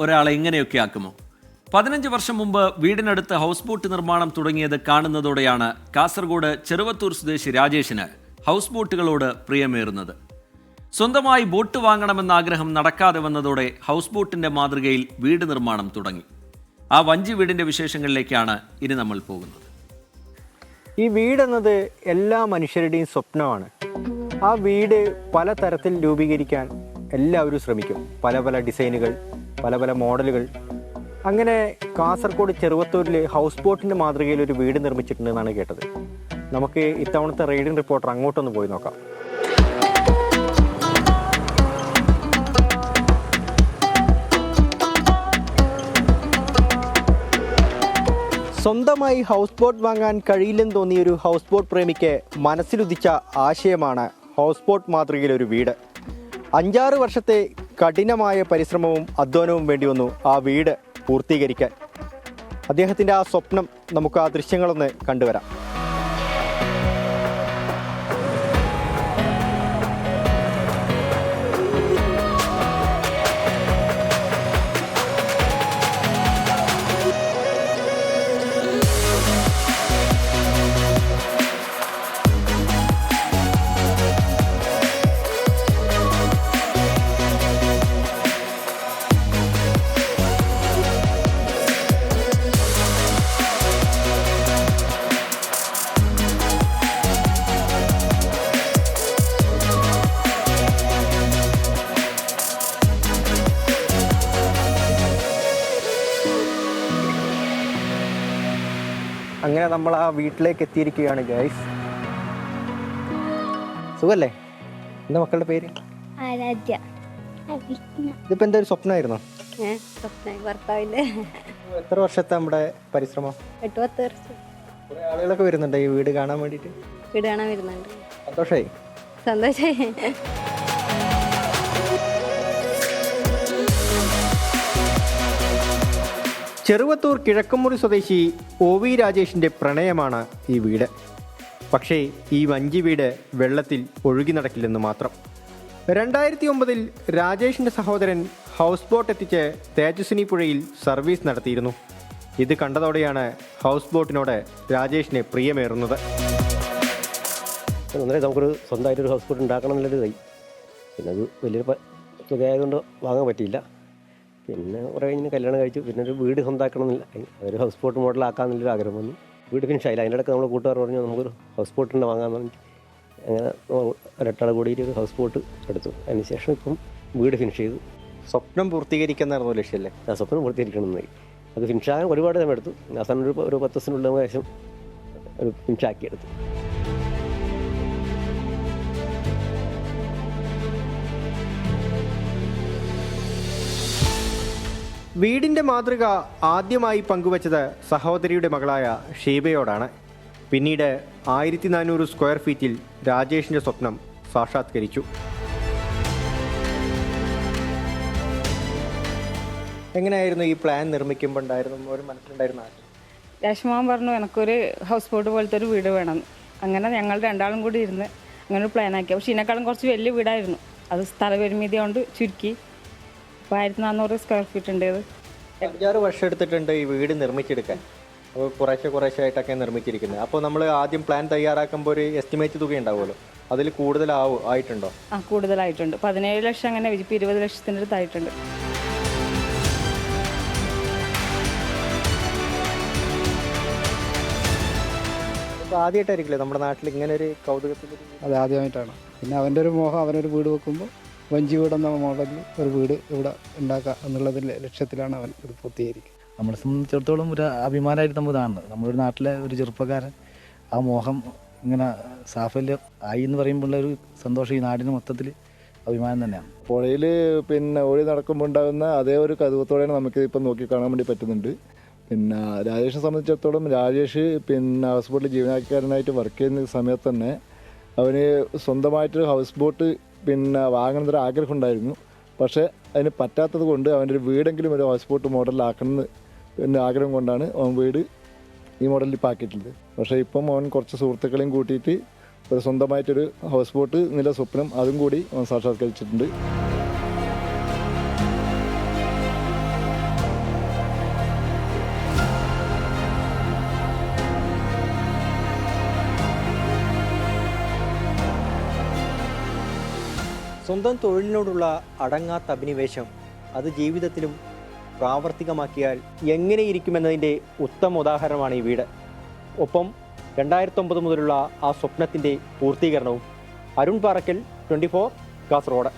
ഒരാളെ ഇങ്ങനെയൊക്കെ ആക്കുമോ? പതിനഞ്ച് വർഷം മുമ്പ് വീടിനടുത്ത് ഹൗസ് ബോട്ട് നിർമ്മാണം തുടങ്ങിയത് കാണുന്നതോടെയാണ് കാസർഗോഡ് ചെറുവത്തൂർ സ്വദേശി രാജേഷിന് ഹൗസ് ബോട്ടുകളോട് പ്രിയമേറുന്നത്. സ്വന്തമായി ബോട്ട് വാങ്ങണമെന്ന ആഗ്രഹം നടക്കാതെ വന്നതോടെ ഹൗസ് ബോട്ടിന്റെ മാതൃകയിൽ വീട് നിർമ്മാണം തുടങ്ങി. ആ വഞ്ചി വീടിന്റെ വിശേഷങ്ങളിലേക്കാണ് ഇനി നമ്മൾ പോകുന്നത്. ഈ വീടെന്നത് എല്ലാ മനുഷ്യരുടെയും സ്വപ്നമാണ്. ആ വീട് പല തരത്തിൽ രൂപീകരിക്കാൻ എല്ലാവരും ശ്രമിക്കും. പല പല ഡിസൈനുകൾ പല പല മോഡലുകൾ. അങ്ങനെ കാസർഗോഡ് ചെറുവത്തൂരിൽ ഹൗസ് ബോട്ടിന്റെ മാതൃകയിൽ ഒരു വീട് നിർമ്മിച്ചിട്ടുണ്ടെന്നാണ് കേട്ടത്. നമുക്ക് ഇത്തവണത്തെ റൈഡിംഗ് റിപ്പോർട്ടർ അങ്ങോട്ടൊന്ന് പോയി നോക്കാം. സ്വന്തമായി ഹൗസ് ബോട്ട് വാങ്ങാൻ കഴിയില്ലെന്ന് തോന്നിയ ഒരു ഹൗസ് ബോട്ട് പ്രേമിക്ക് മനസ്സിലുദിച്ച ആശയമാണ് ഹൗസ് ബോട്ട് മാതൃകയിലൊരു വീട്. അഞ്ചാറ് വർഷത്തെ കഠിനമായ പരിശ്രമവും അധ്വാനവും വേണ്ടി വന്നു ആ വീട് പൂർത്തീകരിക്കാൻ. അദ്ദേഹത്തിന്റെ ആ സ്വപ്നം നമുക്ക് ആ ദൃശ്യങ്ങളൊന്ന് കണ്ടുവരാം. അങ്ങനെ നമ്മൾ ആ വീട്ടിലേക്ക് എത്തിയിരിക്കുകയാണ് ഗൈസ് സുഖല്ലേ? എന്താ മക്കളുടെ പേര്? ആരാധ്യ. ഇതിപ്പോ എന്താ ഒരു സ്വപ്നമായിരുന്നോ? എത്ര വർഷത്തെ നമ്മുടെ പരിശ്രമം? എട്ട് പത്ത് വർഷം. ആളുകളൊക്കെ വരുന്നുണ്ട് ഈ വീട് കാണാൻ വേണ്ടിട്ട് വീട് കാണാൻ വരുന്നുണ്ട്. സന്തോഷായി? സന്തോഷമായി ചെറുവത്തൂർ കിഴക്കമുറി സ്വദേശി ഒ വി രാജേഷിന്റെ പ്രണയമാണ് ഈ വീട്. പക്ഷേ ഈ വഞ്ചി വീട് വെള്ളത്തിൽ ഒഴുകി നടക്കില്ലെന്ന് മാത്രം. രണ്ടായിരത്തി ഒമ്പതിൽ രാജേഷിന്റെ സഹോദരൻ ഹൗസ് ബോട്ട് എത്തിച്ച് തേജസ്വിനി പുഴയിൽ സർവീസ് നടത്തിയിരുന്നു. ഇത് കണ്ടതോടെയാണ് ഹൗസ് ബോട്ടിനോട് രാജേഷിന് പ്രിയമേറുന്നത്. നമുക്കൊരു സ്വന്തമായിട്ടൊരു ഹൗസ് ബോട്ട് ഉണ്ടാക്കണം എന്നുള്ളൊരു ഇതായി. പിന്നെ അത് വലിയൊരു തുകയായതുകൊണ്ട് വാങ്ങാൻ പറ്റിയില്ല. പിന്നെ കുറേ കഴിഞ്ഞ് കല്യാണം കഴിച്ചു. പിന്നെ ഒരു വീട് സ്വന്തമാക്കണം എന്നില്ല ഒരു ഹൗസ് ബോട്ട് മോഡലാക്കാമെന്നുള്ളൊരു ആഗ്രഹം വന്നു. വീട് ഫിനിഷ് ആയില്ല. അതിന്റെ ഇടയ്ക്ക് നമ്മൾ കൂട്ടുകാർ പറഞ്ഞു നമുക്കൊരു ഹൗസ് ബോട്ടുണ്ട് വാങ്ങാമെന്ന് പറഞ്ഞു അങ്ങനെ ഒരട്ടാൾ കൂടിയിട്ട് ഒരു ഹൗസ് ബോട്ട് എടുത്തു. അതിനുശേഷം ഇപ്പം വീട് ഫിനിഷ് ചെയ്തു. സ്വപ്നം പൂർത്തീകരിക്കുന്നതായിരുന്നു ലക്ഷ്യമല്ലേ ആ സ്വപ്നം പൂർത്തീകരിക്കണമെന്നായി അത് ഫിനിഷ് ആകാൻ ഒരുപാട് സമയം എടുത്തു. അവസാനം ഒരു ഒരു പത്ത് ദിവസത്തിനുള്ളിൽ ഏകദേശം ഒരു ഫിനിഷ് വീടിന്റെ മാതൃക ആദ്യമായി പങ്കുവച്ചത് സഹോദരിയുടെ മകളായ ഷീബയോടാണ്. പിന്നീട് ആയിരത്തി നാനൂറ് സ്ക്വയർ ഫീറ്റിൽ രാജേഷിന്റെ സ്വപ്നം സാക്ഷാത്കരിച്ചു. എങ്ങനെയായിരുന്നു ഈ പ്ലാൻ നിർമ്മിക്കുമ്പോൾ ഉണ്ടായിരുന്നു ഒരു മനസ്സിലുണ്ടായിരുന്ന രശ്മാൻ പറഞ്ഞു എനിക്കൊരു ഹൗസ് ബോട്ട് പോലത്തെ ഒരു വീട് വേണം. അങ്ങനെ ഞങ്ങൾ രണ്ടാളും കൂടി ഇരുന്ന് അങ്ങനെ ഒരു പ്ലാൻ ആക്കി. പക്ഷെ ഇതിനേക്കാളും കുറച്ച് വലിയ വീടായിരുന്നു. അത് സ്ഥലപരിമിതി കൊണ്ട് ചുരുക്കി അപ്പോൾ ആയിരത്തി നാനൂറ് സ്ക്വയർ ഫീറ്റ് ഉണ്ട് ഇത്. അഞ്ചാറ് വർഷം എടുത്തിട്ടുണ്ട് ഈ വീട് നിർമ്മിച്ചെടുക്കാൻ. അപ്പോൾ കുറേശ്ശെ കുറേശ്ശെ ആയിട്ടൊക്കെ നിർമ്മിച്ചിരിക്കുന്നത്. അപ്പോൾ നമ്മൾ ആദ്യം പ്ലാൻ തയ്യാറാക്കുമ്പോൾ ഒരു എസ്റ്റിമേറ്റ് തുക ഉണ്ടാവുമല്ലോ. അതിൽ കൂടുതലാവും ആയിട്ടുണ്ടോ? ആ കൂടുതലായിട്ടുണ്ട്. പതിനേഴ് ലക്ഷം അങ്ങനെ ഇപ്പം ഇരുപത് ലക്ഷത്തിന്റെ അടുത്തായിട്ടുണ്ട് അപ്പോൾ ആദ്യമായിട്ടായിരിക്കില്ലേ നമ്മുടെ നാട്ടിൽ ഇങ്ങനെ ഒരു കൗതുകത്തിൽ അത് ആദ്യമായിട്ടാണ്. പിന്നെ അവന്റെ ഒരു മോഹം അവനൊരു വീട് വെക്കുമ്പോൾ വഞ്ചി വീടെന്ന മോഡലിൽ ഒരു വീട് ഇവിടെ ഉണ്ടാക്കുക എന്നുള്ളതിൽ ലക്ഷ്യത്തിലാണ് അവൻ ഇത് പൂർത്തീകരിക്കുക നമ്മളെ സംബന്ധിച്ചിടത്തോളം ഒരു അഭിമാനമായിട്ട് നമ്മൾ കാണുന്നത്. നമ്മുടെ നാട്ടിലെ ഒരു ചെറുപ്പക്കാരൻ ആ മോഹം ഇങ്ങനെ സാഫല്യം ആയി എന്ന് പറയുമ്പോൾ ഒരു സന്തോഷം ഈ നാടിന് മൊത്തത്തിൽ അഭിമാനം തന്നെയാണ്. പുഴയിൽ പിന്നെ ഒഴി നടക്കുമ്പോൾ ഉണ്ടാകുന്ന അതേ ഒരു കൗതുകത്തോടെയാണ് നമുക്ക് ഇപ്പം നോക്കി കാണാൻ വേണ്ടി പറ്റുന്നുണ്ട്. പിന്നെ രാജേഷിനെ സംബന്ധിച്ചിടത്തോളം രാജേഷ് പിന്നെ ഹൗസ് ബോട്ടിൽ ജീവനക്കാരനായിട്ട് വർക്ക് ചെയ്യുന്ന സമയത്ത് തന്നെ അവന് സ്വന്തമായിട്ടൊരു ഹൗസ് ബോട്ട് പിന്നെ വാങ്ങണമെന്നൊരു ആഗ്രഹം ഉണ്ടായിരുന്നു പക്ഷേ അതിന് പറ്റാത്തത് കൊണ്ട് അവന്റെ ഒരു വീടെങ്കിലും ഒരു ഹൗസ് ബോട്ട് മോഡലിലാക്കണമെന്ന് പിന്നെ ആഗ്രഹം കൊണ്ടാണ് അവൻ വീട് ഈ മോഡലിൽ ആക്കിയിട്ടുള്ളത് പക്ഷേ ഇപ്പം അവൻ കുറച്ച് സുഹൃത്തുക്കളെയും കൂട്ടിയിട്ട് ഒരു സ്വന്തമായിട്ടൊരു ഹൗസ് ബോട്ട് നില സ്വപ്നം അതും കൂടി അവൻ സാക്ഷാത്കരിച്ചിട്ടുണ്ട്. സ്വന്തം തൊഴിലിനോടുള്ള അടങ്ങാത്ത അഭിനിവേശം അത് ജീവിതത്തിലും പ്രാവർത്തികമാക്കിയാൽ എങ്ങനെയിരിക്കുമെന്നതിന്റെ ഉത്തമ ഉദാഹരണമാണ് ഈ വീട്. ഒപ്പം രണ്ടായിരത്തൊമ്പത് മുതലുള്ള ആ സ്വപ്നത്തിന്റെ പൂർത്തീകരണവും അരുൺ പാറക്കൽ ട്വന്റി ഫോർ കാസർഗോഡ്.